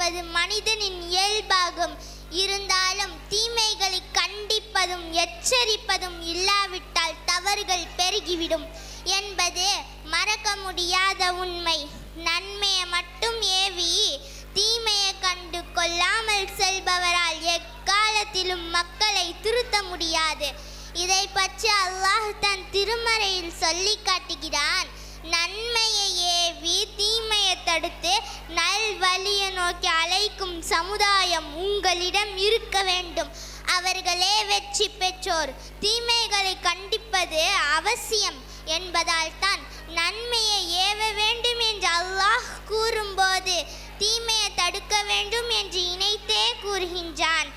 செய்வது மனிதனின் இயல்பாகும். இருந்தாலும் தீமைகளை கண்டிப்பதும் எச்சரிப்பதும் இல்லாவிட்டால் தவறுகள் பெருகிவிடும். என்பது மறக்க முடியாத உண்மை. நன்மையை மட்டும் ஏவி தீமையை கண்டு கொள்ளாமல் செல்பவரால் எக்காலத்திலும் மக்களை திருத்த முடியாது. இதை பற்றி அல்லாஹ் தன் திருமறையில் சொல்லி காட்டுகிறான். நன்மையை ஏவி தீமையை தடுத்து நல்வழியை நோக்கி அழைக்கும் சமுதாயம் உங்களிடம் இருக்க வேண்டும். அவர்களே வெற்றி பெற்றோர். தீமைகளை கண்டிப்பது அவசியம் என்பதால் தான் நன்மையை ஏவ வேண்டும் என்று அல்லாஹ் கூறும்போது தீமையை தடுக்க வேண்டும் என்று இணைத்தே கூறுகின்றான்.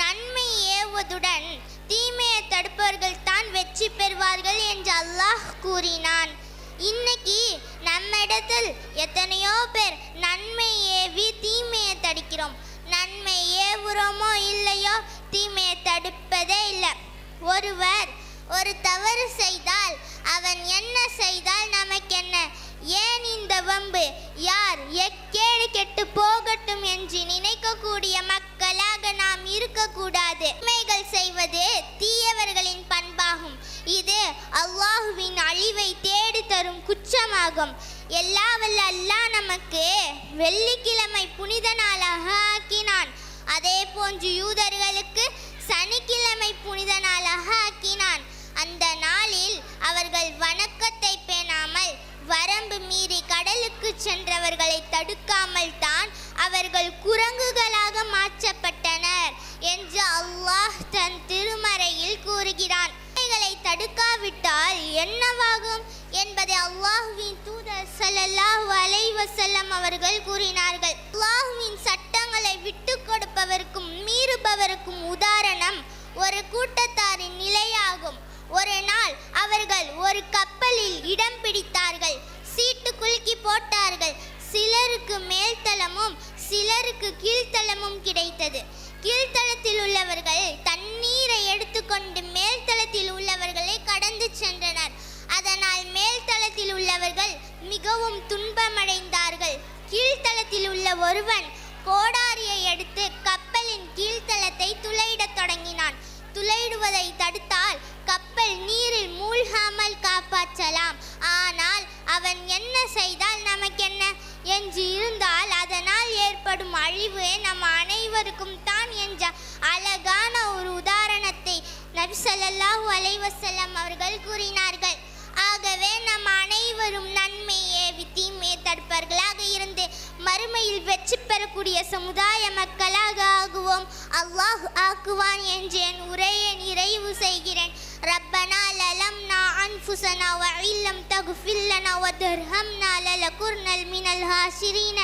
நன்மை ஏவுவதுடன் தீமையை தடுப்பவர்கள் தான் வெற்றி பெறுவார்கள் என்று அல்லாஹ் கூறினான். இன்னைக்கு நம்ம இடத்தில் எத்தனையோ பேர் நன்மை ஏவி தீமையை தடுக்கிறோம். நன்மை ஏவுறோமோ இல்லையோ தீமையை தடுப்பதே இல்லை. ஒருவர் ஒரு தவறு செய்தால் அவன் என்ன செய்தால் நமக்கு என்ன? ஏன் இந்த வம்பு? யார்? எக்கேடு கெட்டு போகட்டும் என்று நினைக்கக்கூடிய மக்களாக நாம் இருக்கக்கூடாது. உண்மைகள் செய்வது தீயவர்களின் பண்பாகும். இது அல்லாஹுவின் அழிவை தேடி தரும் குற்றமாகும். எல்லா வல்ல அல்லாஹ் நமக்கு வெள்ளிக்கிழமை புனித நாளாக ஆக்கினான். அதே போன்று யூதர்களுக்கு சனிக்கிழமை புனித நாளாக ஆக்கினான். அந்த நாளில் அவர்கள் வணக்கத்தை பேணாமல் வரம்பு மீறி கடலுக்கு சென்றவர்களை தடுக்காமல் தான் அவர்கள் குரங்குகளாக மாற்றப்பட்டனர் என்று அல்லாஹ் தன் திருமறையில் கூறுகிறான். தடுக்காவிட்டால் என்னவாகும் என்பதை அல்லாஹுவின் தூதர் ஸல்லல்லாஹு அலைஹி வஸல்லம் அவர்கள் கூறினார்கள். அல்லாஹுவின் சட்டங்களை விட்டு கொடுப்பவருக்கும் மீறுபவருக்கும் உதாரணம் ஒரு கூட்டத்தாரின் நிலையாகும். ஒரு நாள் அவர்கள் ஒரு கப்பலில் இடம் பிடித்தார்கள். சீட்டு குலுக்கி போட்டார்கள். சிலருக்கு மேல்தளமும் சிலருக்கு கீழ்த்தளமும் கிடைத்தது. கீழ்த்தளத்தில் உள்ளவர்கள் தன் எடுத்துக்கொண்டு மேல்தளத்தில் உள்ளவர்களை கடந்து சென்றனர். அதனால் மேல்தளத்தில் உள்ளவர்கள் மிகவும் துன்பமடைந்தார்கள். கீழ்த்தளத்தில் உள்ள ஒருவன் கோடாரியை எடுத்து கப்பலின் கீழ்த்தளத்தை துளையிடத் தொடங்கினான். துளையிடுவதை தடுத்தால் கப்பல் நீரில் மூழ்காமல் காப்பாற்றலாம். ஆனால் அவன் என்ன செய்தால் நமக்கென்ன? என்று இருந்தால் அதனால் ஏற்படும் அழிவு நம் அனைவருக்கும் தான் என்ற அழகான நபி சல்லல்லாஹு அலைவசல்லம் அவர்கள் கூறினார்கள் ஆகவே நம் அனைவரும் நன்மையே தீமையை தடுப்பார்களாக இருந்து மறுமையில் வெற்றி பெறக்கூடிய சமுதாய மக்களாக ஆகுவோம். அல்லாஹ் ஆக்குவான் என்று என் உரையை நிறைவு செய்கிறேன். ரப்பனா லலம்னா அன்ஃபுசனா வ இல்லம் தகுஃபில்லனா வ தர்ஹம்னா லலகுர்னல் மினல் ஹாசிரீன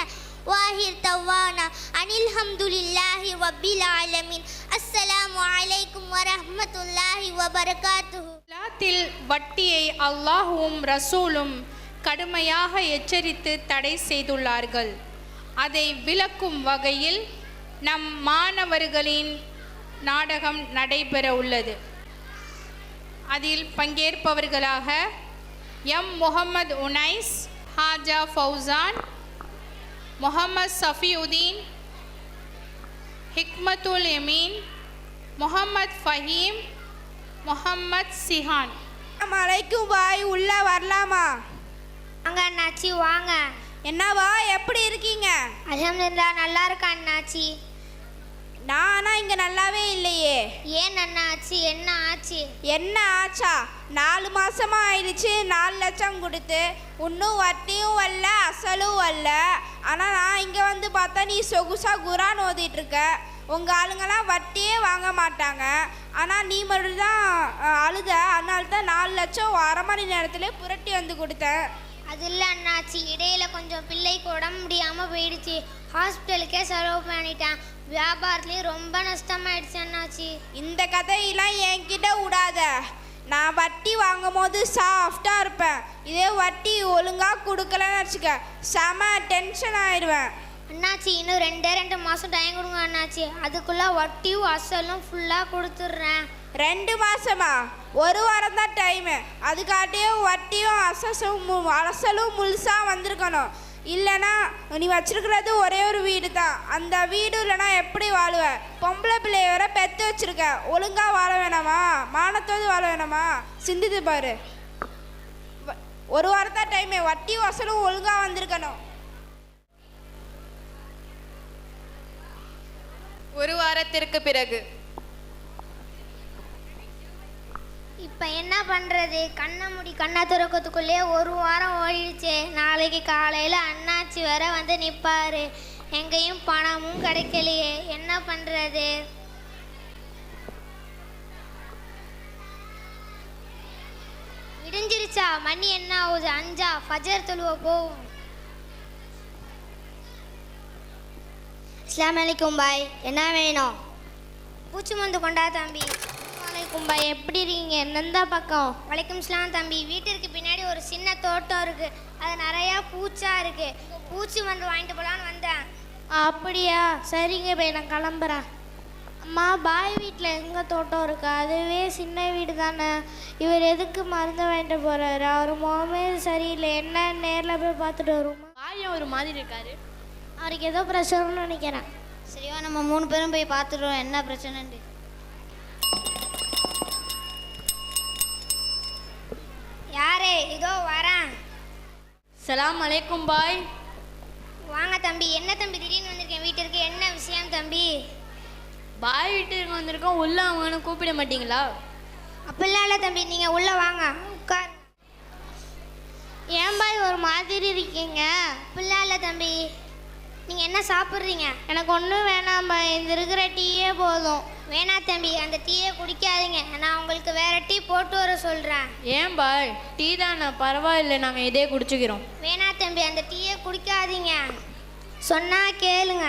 வாஹிர் தவானா அனில் ஹம்துலில்லாஹி வப்பில் ஆலமின். அஸ்ஸலாமு அலைக்கும் வரஹ்மத்துல்லாஹி வபரகாத்துஹு. இஸ்லாத்தில் வட்டியை அல்லாஹுவும் ரசூலும் கடுமையாக எச்சரித்து தடை செய்துள்ளார்கள். அதை விளக்கும் வகையில் நம் மாணவர்களின் நாடகம் நடைபெற உள்ளது. அதில் பங்கேற்பவர்களாக எம் முகமது உனைஸ் ஹாஜா ஃபௌசான் முகமது சஃபியுதீன் ஹிக்மத்துல் எமீன் முகமது ஃபஹீம் முகமது சிஹான். மலைக்கும் பாய் உள்ள வரலாமா? வாங்க அண்ணாச்சி வாங்க. என்னவா எப்படி இருக்கீங்க? அல்ஹம்துலில்லாஹ் நல்லா இருக்கா அண்ணாச்சி? நானா இங்க நல்லாவே இல்லையே. ஏன் அண்ணாச்சி என்ன ஆச்சு? என்ன ஆச்சா? நாலு மாசமா ஆயிடுச்சு நாலு லட்சம் கொடுத்து. இன்னும் வட்டியும் வரல அசலும் வரல. ஆனா நான் இங்க வந்து பார்த்தா நீ சொகுசா குரான் ஓதிட்டு இருக்க உங்க ஆளுங்கெல்லாம் வட்டியே வாங்க மாட்டாங்க. ஆனா நீ மட்டும்தான் அஹ், அழுத. அதனால தான் நாலு லட்சம் அரை மணி நேரத்துல புரட்டி வந்து கொடுத்தேன். அது இல்லை அண்ணாச்சி. இடையில கொஞ்சம் பிள்ளைக்கு உடம்பு முடியாம போயிடுச்சு. ஹாஸ்பிட்டலுக்கே செலவு பண்ணிட்டேன். வியாபாரத்துலேயும் ரொம்ப நஷ்டமாயிடுச்சு அண்ணாச்சி. இந்த கதையெல்லாம் என்கிட்ட விடாத. நான் வட்டி வாங்கும் போது சாஃப்டாக இருப்பேன். இதே வட்டி ஒழுங்காக கொடுக்கலன்னு வச்சுக்க செம டென்ஷன் ஆயிடுவேன். அண்ணாச்சி இன்னும் ரெண்டே ரெண்டு மாதம் டைம் கொடுங்க அண்ணாச்சி. அதுக்குள்ளே வட்டியும் அசலும் ஃபுல்லாக கொடுத்துட்றேன். ரெண்டு மாசமா? ஒரு வாரம் தான் டைமு அதுக்காட்டியும் வட்டியும் அசசும் மு- அசலும் முழுசாக வந்திருக்கணும். இல்லைன்னா நீ வச்சிருக்கிறது ஒரே ஒரு வீடு தான் அந்த வீடு இல்லைன்னா எப்படி வாழுவ? பொம்பளை பிள்ளைய வேற பெற்று வச்சிருக்க. ஒழுங்கா வாழ வேணாமா? மானத்தோடு வாழ வேணாமா? சிந்தித்து பாரு. வ- ஒரு வாரம் டைமே வட்டி வசலும் ஒழுங்காக வந்திருக்கணும். ஒரு வாரத்திற்கு பிறகு. இப்போ என்ன பண்ணுறது கண்ணை முடி கண்ணை திறக்கிறதுக்குள்ளே ஒரு வாரம் ஓடிடுச்சு. நாளைக்கு காலையில் அண்ணாச்சி வர வந்து நிற்பாரு எங்கேயும் பணமும் கிடைக்கலையே. என்ன பண்ணுறது விடிஞ்சிருச்சா மணி என்ன ஆகுது? அஞ்சா? ஃபஜர் தொழுவ போவோம் அஸ்லாம் வலைக்கும் பாய். என்ன வேணும்? பூச்சி மருந்து கொண்டா தம்பி. வலைக்கும் பாய் எப்படி இருக்கீங்க? எந்த பக்கம்? வலைக்கும் ஸ்லாம் தம்பி. வீட்டிற்கு பின்னாடி ஒரு சின்ன தோட்டம் இருக்கு. அது நிறையா பூச்சா இருக்கு. பூச்சி மருந்து வாங்கிட்டு போலான்னு வந்தேன். அப்படியா? சரிங்க பை நான் கிளம்புறேன். அம்மா பாய் வீட்டில் எங்கே தோட்டம் இருக்கு? அதுவே சின்ன வீடு தானே. இவர் எதுக்கு மருந்து வாங்கிட்டு போகிறாரு அவர் முகமே சரியில்லை. என்ன நேரில் போய் பார்த்துட்டு வருமா காரியம் ஒரு மாதிரி இருக்காரு. அவருக்கு ஏதோ பிரச்சனைன்னு நினைக்கிறேன். சரிவா நம்ம மூணு பேரும் போய் பார்த்துடுவோம் என்ன பிரச்சனைன்னு யாரே? இதோ வரேன். சலாம் அலைக்கும் பாய். வாங்க தம்பி. என்ன தம்பி? திடீர்னு வந்திருக்கேன். வீட்டிற்கு என்ன விஷயம் தம்பி? பாய் வீட்டுக்கு வந்திருக்கோம். உள்ள அவங்கன்னு கூப்பிட மாட்டீங்களா? அப்படிலாம் இல்லை தம்பி. நீங்கள் உள்ளே வாங்க. உட்கார் ஏன் பாய் ஒரு மாதிரி இருக்கீங்க? அப்படிலாம் இல்லை தம்பி. நீங்கள் என்ன சாப்பிட்றீங்க? எனக்கு ஒன்றும் வேணாம் பாய் இந்த இருக்கிற டீயே போதும். வேணாம் தம்பி அந்த டீயை குடிக்காதீங்க. நான் உங்களுக்கு வேற டீ போட்டு வர சொல்கிறேன் ஏன் பாய் டீ தானே? பரவாயில்லை நாங்கள் இதே குடிச்சுக்கிறோம். வேணா தம்பி அந்த டீயை குடிக்காதீங்க. சொன்னா கேளுங்க.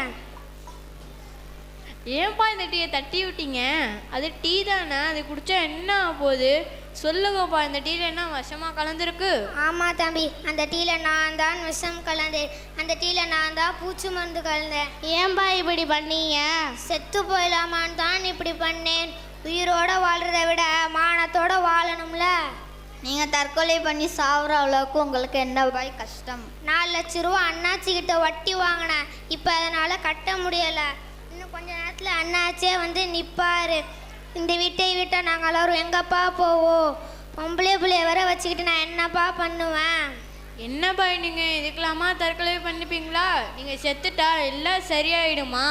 ஏன்பா இந்த டீயை தட்டி விட்டீங்க? அது டீ தானே? அது குடிச்சா என்ன ஆக போகுது சொல்லுங்கப்பா இந்த டீல என்ன விஷமா கலந்துருக்கு? ஆமா தம்பி அந்த டீல நான் தான் விஷம் கலந்தேன். அந்த டீல நான் தான் பூச்சி மருந்து கலந்தேன். ஏன்பா இப்படி பண்ணீங்க? செத்து போயிடலாமான்னு தான் இப்படி பண்ணேன். உயிரோட வாழ்றதை விட மானத்தோட வாழணும்ல. நீங்க தற்கொலை பண்ணி சாவுற அளவுக்கு உங்களுக்கு என்ன பாய் கஷ்டம்? நாலு லட்ச ரூபா அண்ணாச்சி கிட்ட வட்டி வாங்கினேன். இப்போ அதனால கட்ட முடியல. இன்னும் கொஞ்ச நேரத்தில் அண்ணாச்சியே வந்து நிற்பாரு இந்த வீட்டை விட்டால் நாங்கள் எல்லாரும் எங்கப்பா போவோம்? பொம்பளை பிள்ளைய வர வச்சுக்கிட்டு நான் என்னப்பா பண்ணுவேன்? என்னப்பா நீங்கள் இதுக்கெல்லாமா தற்கொலை பண்ணிப்பீங்களா? நீங்கள் செத்துட்டா எல்லாம் சரியாயிடுமா?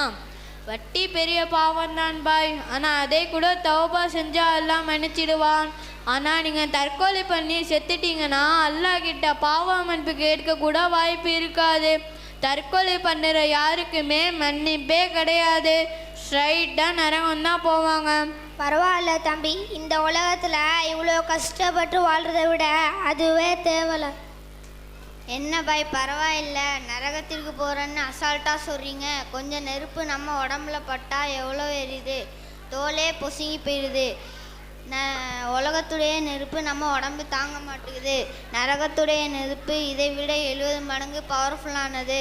வட்டி பெரிய பாவம் தான் பாய் ஆனால் அதே கூட தவபா செஞ்சால் எல்லாம் மன்னிச்சிடுவான். ஆனால் நீங்கள் தற்கொலை பண்ணி செத்துட்டீங்கன்னா அல்லாஹ் கிட்ட பாவ மன்னிப்பு கேட்க கூட வாய்ப்பு இருக்காது. தற்கொலை பண்ணுற யாருக்குமே மன்னிப்பே கிடையாது. ஸ்ட்ரைட்டாக நரகம் தான் போவாங்க. பரவாயில்ல தம்பி. இந்த உலகத்தில் இவ்வளோ கஷ்டப்பட்டு வாழ்கிறத விட அதுவே தேவலை. என்ன பாய் பரவாயில்ல. நரகத்திற்கு போகிறேன்னு அசால்ட்டாக சொல்கிறீங்க கொஞ்சம் நெருப்பு நம்ம உடம்புல பட்டா எவ்வளோ எரியுது? தோலே பொசுங்கி போயிடுது. ந உலகத்துடைய நெருப்பு நம்ம உடம்பு தாங்க மாட்டேங்குது. நரகத்துடைய நெருப்பு இதை விட எழுபது மடங்கு பவர்ஃபுல்லானது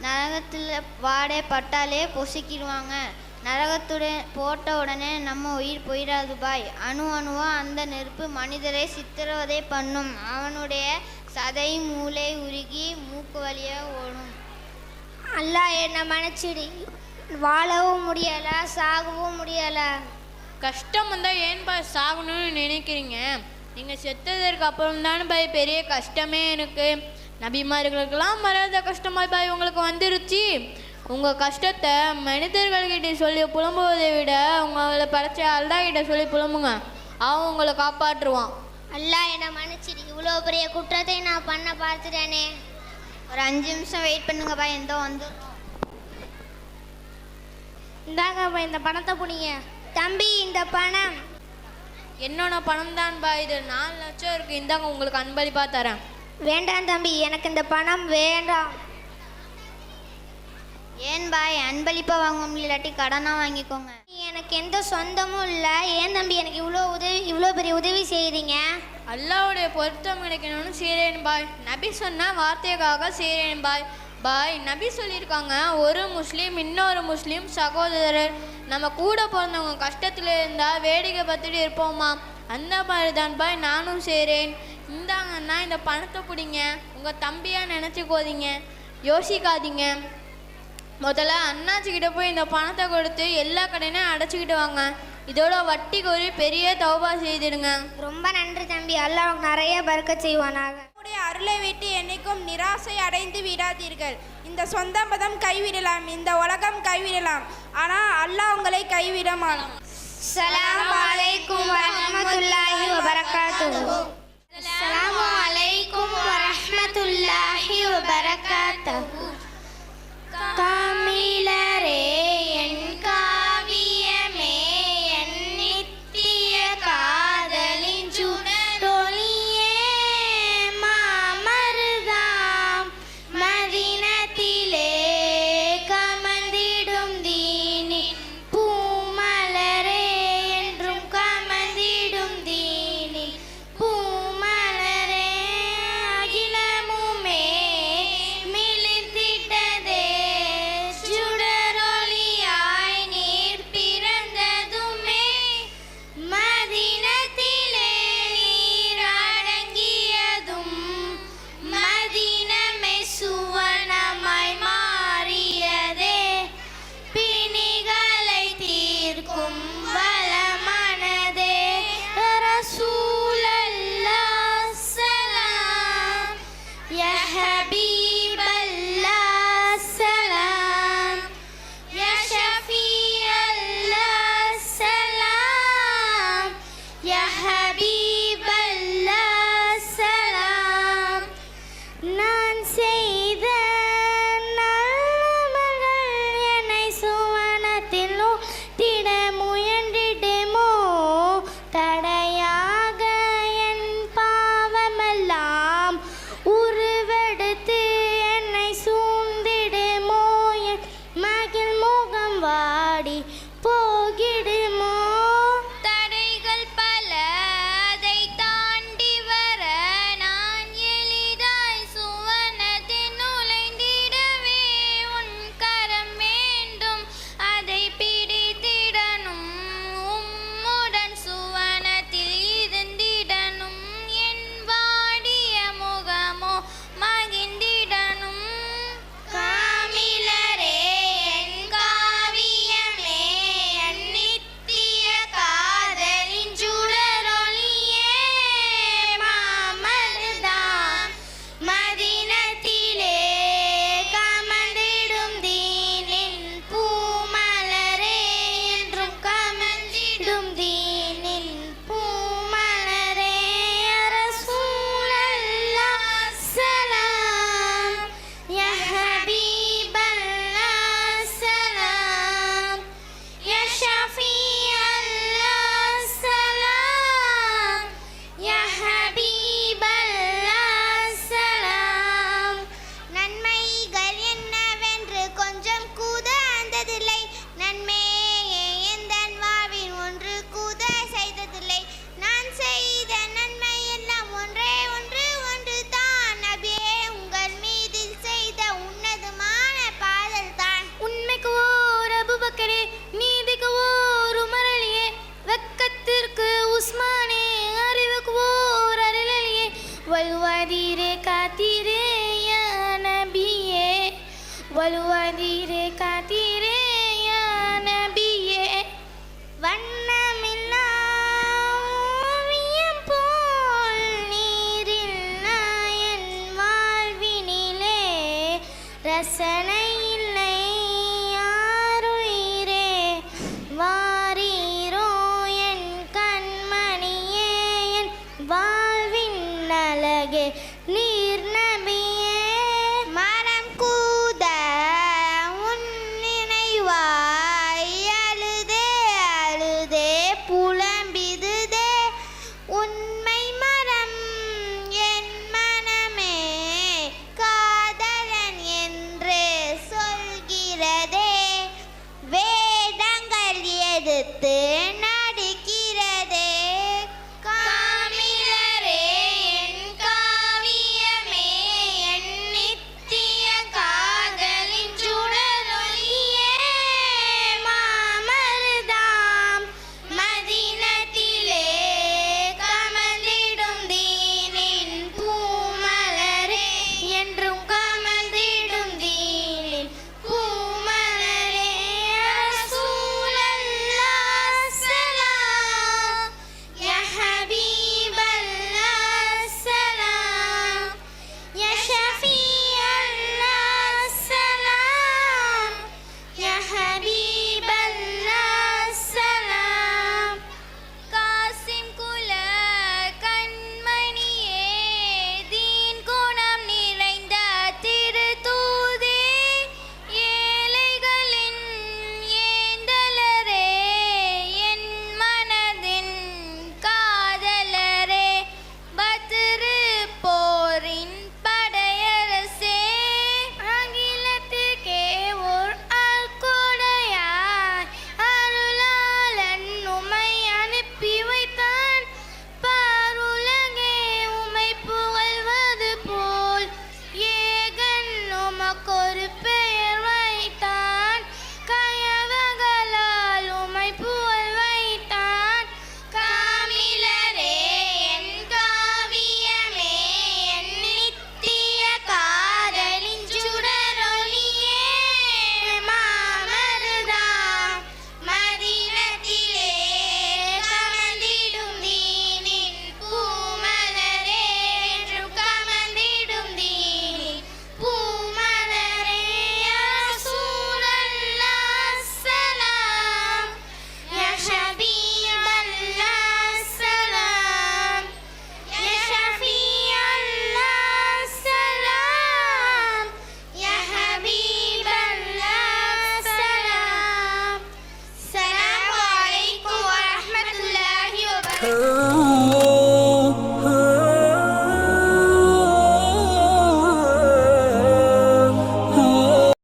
நரகத்தில் வாடே பட்டாலே பொசுக்கிடுவாங்க. நரகத்துடன் போட்ட உடனே நம்ம உயிர் போயிடாது பாய். அணு அணுவா அந்த நெருப்பு மனிதரை சித்திரவதை பண்ணும். அவனுடைய சதை மூளை உருகி மூக்கு வழியாக ஓடும். அல்லாஹ் என்னை மன்னிச்சிடு. வாழவும் முடியலை சாகவும் முடியலை. கஷ்டம் வந்தால் ஏன் சாகணும்னு நினைக்கிறீங்க? நீங்கள் செத்ததற்கு அப்புறம் தானே பாய் பெரிய கஷ்டமே எனக்கு. நபிமார்களுக்கெல்லாம் வராத கஷ்டமா பாய் உங்களுக்கு வந்துருச்சு. உங்கள் கஷ்டத்தை மனிதர்கள்கிட்ட சொல்லி புலம்புவதை விட உங்களை படைச்ச அல்லா கிட்ட சொல்லி புலம்புங்க. அவன் உங்களை காப்பாற்றுவான். அல்லாஹ் என்னை மன்னிச்சிடு இவ்வளோ பெரிய குற்றத்தை நான் பண்ண பார்த்துட்டேனே. ஒரு அஞ்சு நிமிஷம் வெயிட் பண்ணுங்க பாய் எந்தோ வந்துடும் இந்தாங்க இந்த பணத்தை புனிங்க. தம்பி இந்த பணம். என்னோட பணம் தான் பாய் இது. நாலு லட்சம் இருக்குது இந்தாங்க உங்களுக்கு அன்பளிப்பாக தரேன். வேண்டாம் தம்பி எனக்கு இந்த பணம் வேண்டாம். ஏன் பாய்? அன்பளிப்பாக வாங்குவோம் இல்லாட்டி கடனாக வாங்கிக்கோங்க. எனக்கு எந்த சொந்தமும் இல்லை. ஏன் தம்பி எனக்கு இவ்வளோ உதவி இவ்வளோ பெரிய உதவி செய்கிறீங்க அல்லாவுடைய பொருத்தம் கிடைக்கணும்னு செய்கிறேன் பாய். நபி சொன்ன வார்த்தைக்காக செய்கிறேன் பாய். பாய் நபி சொல்லியிருக்காங்க ஒரு முஸ்லீம் இன்னொரு முஸ்லீம் சகோதரர். நம்ம கூட பிறந்தவங்க கஷ்டத்தில் இருந்தால் வேடிக்கை பார்த்துட்டு இருப்போமா? அந்த மாதிரி தான் பாய் நானும் செய்கிறேன் இந்தாங்கன்னா இந்த பணத்தை பிடிங்க. உங்கள் தம்பியாக நினச்சிக்கோதீங்க. யோசிக்காதீங்க. முதல்ல அண்ணாச்சிக்கிட்ட போய் இந்த பணத்தை கொடுத்து எல்லா கடையும் அடைச்சிக்கிட்டு வாங்க. இதோட வட்டிக்கு ஒரு பெரிய தௌபா செய்திடுங்க. ரொம்ப நன்றி தம்பி. அல்லாஹ் உனக்கு நிறைய பறக்க செய்வானாக. உடைய அருளை விட்டு என்னைக்கும் நிராசை அடைந்து விடாதீர்கள். இந்த சொந்த மதம் கைவிடலாம். இந்த உலகம் கைவிடலாம். ஆனால் அல்லாஹ் உங்களை கைவிட மாட்டான். அஸ்ஸலாமு அலைக்கும் வரஹ்மத்துல்லாஹி வபரகாத்துஹு. அஸ்ஸலாமு அலைக்கும் வரஹ்மத்துல்லாஹி வபரகாத்துஹு.